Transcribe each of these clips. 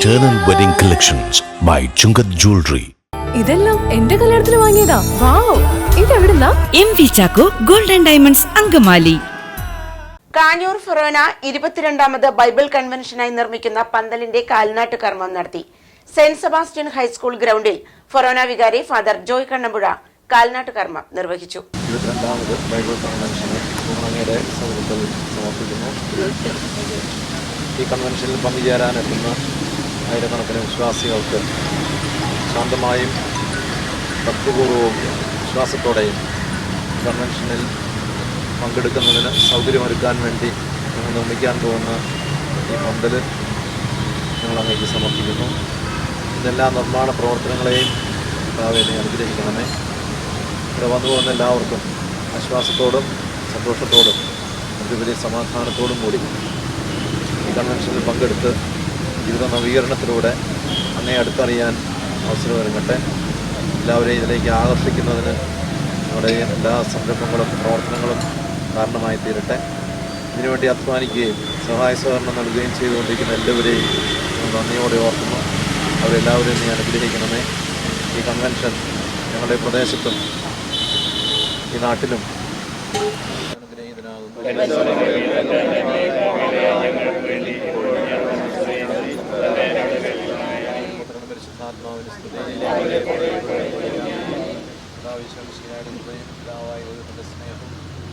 Eternal Wedding Collections by Chungath Jewelry. ഇതെല്ലാം എന്റെ കല്യാണത്തിന് വാങ്ങിയതാ. Wow ഇതെവിടുന്നാ? M V Chacko golden diamonds Angamaly. Kanjoor forane ഇരുപത്തിരണ്ടാമത് Bible കൺവെൻഷനായി നിർമ്മിക്കുന്ന പന്തലിന്റെ കാൽനാട്ട് കർമ്മം നടത്തി. സെന്റ് സെബാസ്റ്റ്യൻ ഹൈസ്കൂൾ ഗ്രൗണ്ടിൽ ഫൊറോന വികാരി ഫാദർ ജോയ് കണ്ണമ്പുഴ കാൽനാട്ട് കർമ്മം നിർവഹിച്ചു. ഇരുപത്തിരണ്ടാമത് ബൈബിൾ കൺവെൻഷന് പൂർണങ്ങയുടെ സൗഹൃദത്തിൽ സമർപ്പിക്കുന്നു. ഈ കൺവെൻഷനിൽ പങ്കുചേരാനെത്തുന്ന ആയിരക്കണക്കിന് വിശ്വാസികൾക്ക് ശാന്തമായും ഭക്തിപൂർവവും വിശ്വാസത്തോടെയും കൺവെൻഷനിൽ പങ്കെടുക്കുന്നതിന് സൗകര്യമൊരുക്കാൻ വേണ്ടി ഞങ്ങൾ നിർമ്മിക്കാൻ പോകുന്ന ഈ പന്തൽ ഞങ്ങൾ അങ്ങേക്ക് സമർപ്പിക്കുന്നു. ഇതെല്ലാ നിർമ്മാണ പ്രവർത്തനങ്ങളെയും കർത്താവിനെ അനുഗ്രഹിക്കണമേ. ഇവിടെ വന്നു പോകുന്ന എല്ലാവർക്കും ആശ്വാസത്തോടും സന്തോഷത്തോടും അതിലുപരി സമാധാനത്തോടും കൂടി ഈ കൺവെൻഷനിൽ പങ്കെടുത്ത് ജീവിത നവീകരണത്തിലൂടെ അന്നേ അടുത്തറിയാൻ അവസരം ഒരുങ്ങട്ടെ എല്ലാവരെയും ഇതിലേക്ക് ആകർഷിക്കുന്നതിന് നമ്മുടെ എല്ലാ സംരംഭങ്ങളും പ്രവർത്തനങ്ങളും കാരണമായി തീരട്ടെ ഇതിനുവേണ്ടി അധ്വാനിക്കുകയും സഹായ സഹകരണം നൽകുകയും ചെയ്തുകൊണ്ടിരിക്കുന്ന എല്ലാവരെയും നന്ദിയോടെ ഓർക്കുന്നു. അവരെല്ലാവരെയും നീ അനുഗ്രഹിക്കണമേ. ഈ കൺവെൻഷൻ ഞങ്ങളുടെ പ്രദേശത്തും ഈ നാട്ടിലും.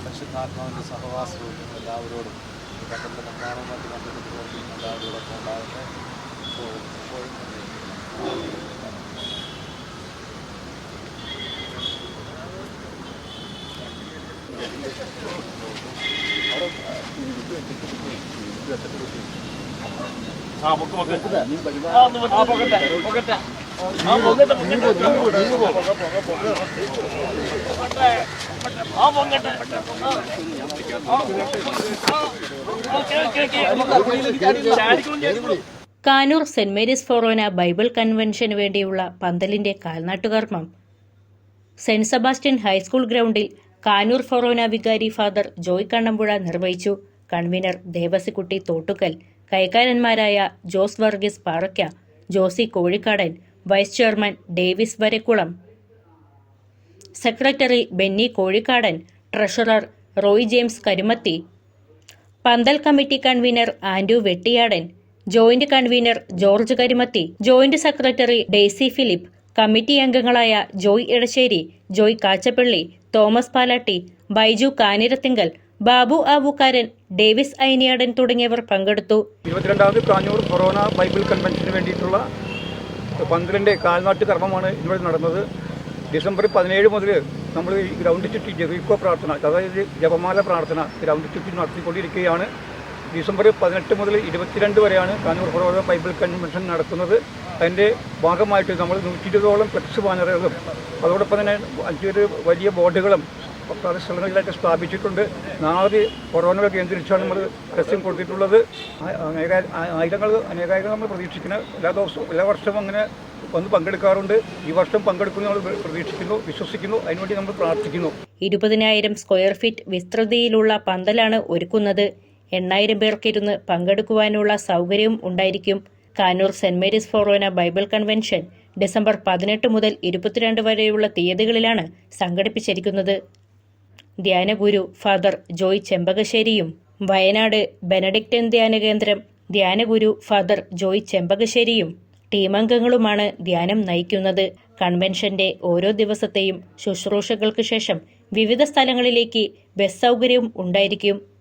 പരിശുദ്ധാത്മാവിന്റെ സഹവാസവും എല്ലാവരോടും ഈ കണ്ടന്റെ നിർമ്മാണവും മറ്റ് കണ്ടെടുത്തുകൊണ്ടിരിക്കുന്ന എല്ലാവരോടൊപ്പം ഉണ്ടാകട്ടെ ഇപ്പോഴും ഇപ്പോഴും എന്നേക്കും. കാനൂർ സെന്റ് മേരീസ് ഫൊറോന ബൈബിൾ കൺവെൻഷന് വേണ്ടിയുള്ള പന്തലിന്റെ കാൽനാട്ടുകർമ്മം. സെന്റ് സെബാസ്റ്റ്യൻ ഹൈസ്കൂൾ ഗ്രൗണ്ടിൽ കാനൂർ ഫൊറോന വികാരി ഫാദർ ജോയ് കണ്ണമ്പുഴ നിർവഹിച്ചു. Convener Devasikutty Thottukkal. കൈക്കാരന്മാരായ Jose Varghese Paraykka Josy Kozhikkadan vice chairman Davis Varakkulam secretary Benny Kozhikkadan treasurer Roy James Karumathy pandal committee convener Andrew Vettiyadan joint convener George Karumathy joint secretary Daisy Philip committee അംഗങ്ങളായ Joy Edassery Joy Kachappilly Thomas Palatty Baiju Kanirathinkal Babu Avookkaran Davis Ainiyadan തുടങ്ങിയവർ പങ്കെടുത്തു. ഇരുപത്തിരണ്ടാമത് Kanjoor corona Bible കൺവെൻഷന് വേണ്ടിയിട്ടുള്ള പന്ത്രണ്ട് കാൽനാട്ട് കർമ്മമാണ് ഇവിടെ നടന്നത്. ഡിസംബർ പതിനേഴ് മുതൽ നമ്മൾ ഈ ഗ്രൗണ്ട് ചുറ്റി ജെറിക്കോ പ്രാർത്ഥന അതായത് ജപമാല പ്രാർത്ഥന ഗ്രൗണ്ട് ചുറ്റി നടത്തിക്കൊണ്ടിരിക്കുകയാണ്. ഡിസംബർ പതിനെട്ട് മുതൽ ഇരുപത്തിരണ്ട് വരെയാണ് കാഞ്ഞൂർ കൊറോണ ബൈബിൾ കൺവെൻഷൻ നടക്കുന്നത് അതിന്റെ ഭാഗമായിട്ട് നമ്മൾ നൂറ്റി ഇരുപതോളം ഫ്ലക്സ് ബാനറുകളും അതോടൊപ്പം തന്നെ അഞ്ചൊരു വലിയ ബോർഡുകളും പല സ്ഥലങ്ങളിലൊക്കെ സ്ഥാപിച്ചിട്ടുണ്ട്. നാല് കൊറോണ കേന്ദ്രീകരിച്ചാണ് നമ്മൾ ടെസ്റ്റിംഗ് കൊടുത്തിട്ടുള്ളത്. ആയിരങ്ങൾ അനേകായിരം നമ്മൾ പ്രതീക്ഷിക്കുന്ന എല്ലാ ദിവസവും എല്ലാ വർഷവും അങ്ങനെ വന്ന് പങ്കെടുക്കാറുണ്ട്. ഈ വർഷം പങ്കെടുക്കുന്നു നമ്മൾ പ്രതീക്ഷിക്കുന്നു വിശ്വസിക്കുന്നു. അതിനുവേണ്ടി നമ്മൾ പ്രാർത്ഥിക്കുന്നു. ഇരുപതിനായിരം സ്ക്വയർ ഫീറ്റ് വിസ്തൃതിയിലുള്ള പന്തലാണ് ഒരുക്കുന്നത്. എണ്ണായിരം പേർക്കിരുന്ന് പങ്കെടുക്കുവാനുള്ള സൗകര്യവും ഉണ്ടായിരിക്കും. Kanoor saint Mary's forane Bible convention December പതിനെട്ട് മുതൽ ഇരുപത്തിരണ്ട് വരെയുള്ള തീയതികളിലാണ് സംഘടിപ്പിച്ചിരിക്കുന്നത്. ധ്യാനഗുരു ഫാദർ ജോയ് ചെമ്പകശ്ശേരിയും. വയനാട് ബെനഡിക്റ്റൻ ധ്യാന കേന്ദ്രം ധ്യാനഗുരു ഫാദർ ജോയ് ചെമ്പകശ്ശേരിയും ടീമംഗങ്ങളുമാണ് ധ്യാനം നയിക്കുന്നത്. കൺവെൻഷന്റെ ഓരോ ദിവസത്തെയും ശുശ്രൂഷകൾക്ക് ശേഷം വിവിധ സ്ഥലങ്ങളിലേക്ക് ബസ് സൗകര്യവും ഉണ്ടായിരിക്കും.